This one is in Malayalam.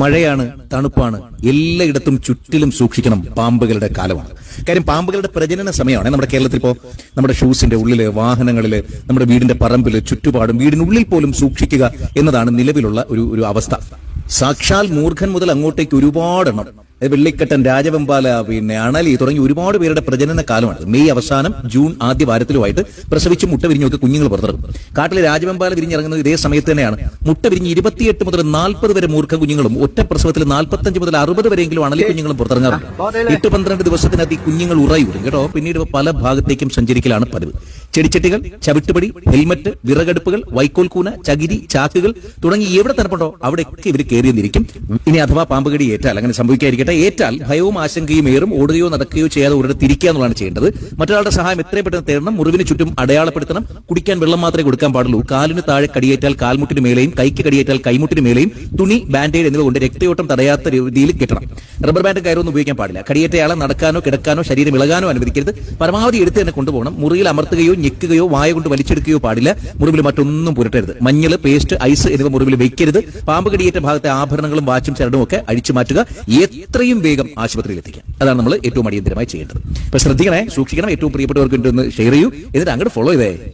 മഴയാണ് തണുപ്പാണ്. എല്ലായിടത്തും ചുറ്റിലും സൂക്ഷിക്കണം പാമ്പുകളുടെ കാലമാണ്. കാര്യം പാമ്പുകളുടെ പ്രജനന സമയമാണ്. നമ്മുടെ കേരളത്തിൽ ഇപ്പോ നമ്മുടെ ഷൂസിന്റെ ഉള്ളിൽ വാഹനങ്ങളിൽ നമ്മുടെ വീടിന്റെ പറമ്പിൽ ചുറ്റുപാടും വീടിനുള്ളിൽ പോലും സൂക്ഷിക്കുക എന്നതാണ് നിലവിലുള്ള ഒരു ഒരു അവസ്ഥ. സാക്ഷാൽ മൂർഖൻ മുതൽ അങ്ങോട്ടേക്ക് ഒരുപാടെണ്ണം വെള്ളിക്കട്ടൻ രാജവെമ്പാല പിന്നെ അണലി തുടങ്ങി ഒരുപാട് പേരുടെ പ്രജനന കാലമാണ്. മെയ് അവസാനം ജൂൺ ആദ്യ വാരത്തിലുമായിട്ട് പ്രസവിച്ച് മുട്ട വിരിഞ്ഞൊക്കെ കുഞ്ഞുങ്ങൾ പുറത്തിറക്കും കാട്ടിലെ രാജവെമ്പാല വിരിഞ്ഞിറങ്ങുന്നത് ഇതേ സമയത്ത് തന്നെയാണ് മുട്ട വിരിഞ്ഞ് ഇരുപത്തിയെട്ട് മുതൽ നാൽപ്പത് വരെ മൂർഖ കുഞ്ഞുങ്ങളും ഒറ്റ പ്രസവത്തിൽ നാൽപ്പത്തഞ്ച് മുതൽ അറുപത് വരെയെങ്കിലും അണലി കുഞ്ഞുങ്ങളും പുറത്തിറങ്ങാറുണ്ട് എട്ട് പന്ത്രണ്ട് ദിവസത്തിനകത്ത് ഈ കുഞ്ഞുങ്ങൾ ഉറയൂരും. കേട്ടോ? പിന്നീട് പല ഭാഗത്തേക്കും സഞ്ചരിക്കലാണ് പതിവ്. ചെടിച്ചട്ടികൾ ചവിട്ടുപടി ഹെൽമറ്റ് വിറകടുപ്പുകൾ വൈക്കോൽ കൂന ചകിരി ചാക്കുകൾ തുടങ്ങി എവിടെ തണുപ്പുണ്ടോ അവിടെയൊക്കെ ഇവർ കയറിയെന്നിരിക്കും ഇനി അഥവാ പാമ്പുകടി ഏറ്റാൽ അങ്ങനെ സംഭവിക്കാതിരിക്കട്ടെ. ഏറ്റാൽ ഭയവും ആശങ്കയും ഏറും ഓടുകയോ നടക്കുകയോ ചെയ്യാതെ ഒരിടത്ത് തിരിക്കുക എന്നുള്ളതാണ് ചെയ്യേണ്ടത്. മറ്റൊരാളുടെ സഹായം എത്രയും പെട്ടെന്ന് തേടണം മുറിവിന് ചുറ്റും അടയാളപ്പെടുത്തണം കുടിക്കാൻ വെള്ളം മാത്രമേ കൊടുക്കാൻ പാടുള്ളൂ. കാലിന് താഴെ കടിയേറ്റാൽ കാൽമുട്ടിന് മേലെയും കൈക്ക് കടിയേറ്റാൽ കൈമുട്ടിന് മേലെയും തുണി ബാൻഡേഡ് എന്നിവ കൊണ്ട് രക്തയോട്ടം തടയാത്ത രീതിയിൽ കെട്ടണം. റബ്ബർ ബാൻഡ് കയറൊന്നും ഉപയോഗിക്കാൻ പാടില്ല. കടിയേറ്റയാളെ നടക്കാനോ കിടക്കാനോ ശരീരം ഇളകാനോ അനുവദിക്കരുത്. പരമാവധി എടുത്ത് തന്നെ കൊണ്ടുപോകണം. മുറിയിൽ അമർത്തുകയോ ഞെക്കുകയോ വായ കൊണ്ട് വലിച്ചെടുക്കുകയോ പാടില്ല. മുറിവിൽ മറ്റൊന്നും പുരട്ടരുത്. മഞ്ഞൾ പേസ്റ്റ് ഐസ് എന്നിവ മുറിവിൽ വെക്കരുത്. പാമ്പ് കടിയേറ്റ ഭാഗത്തെ ആഭരണങ്ങളും വാച്ചും ചരടും ഒക്കെ അഴിച്ചു മാറ്റുക. എത്രയും വേഗം ആശുപത്രിയിൽ എത്തിക്കാം. അതാണ് നമ്മൾ ഏറ്റവും അടിയന്തരമായി ചെയ്യേണ്ടത്. അപ്പൊ ശ്രദ്ധിക്കണേ സൂക്ഷിക്കണം ഏറ്റവും പ്രിയപ്പെട്ടവർക്ക് ഷെയർ ചെയ്യൂ. എന്നിട്ട് അങ്ങോട്ട് ഫോളോ ചെയ്തേ.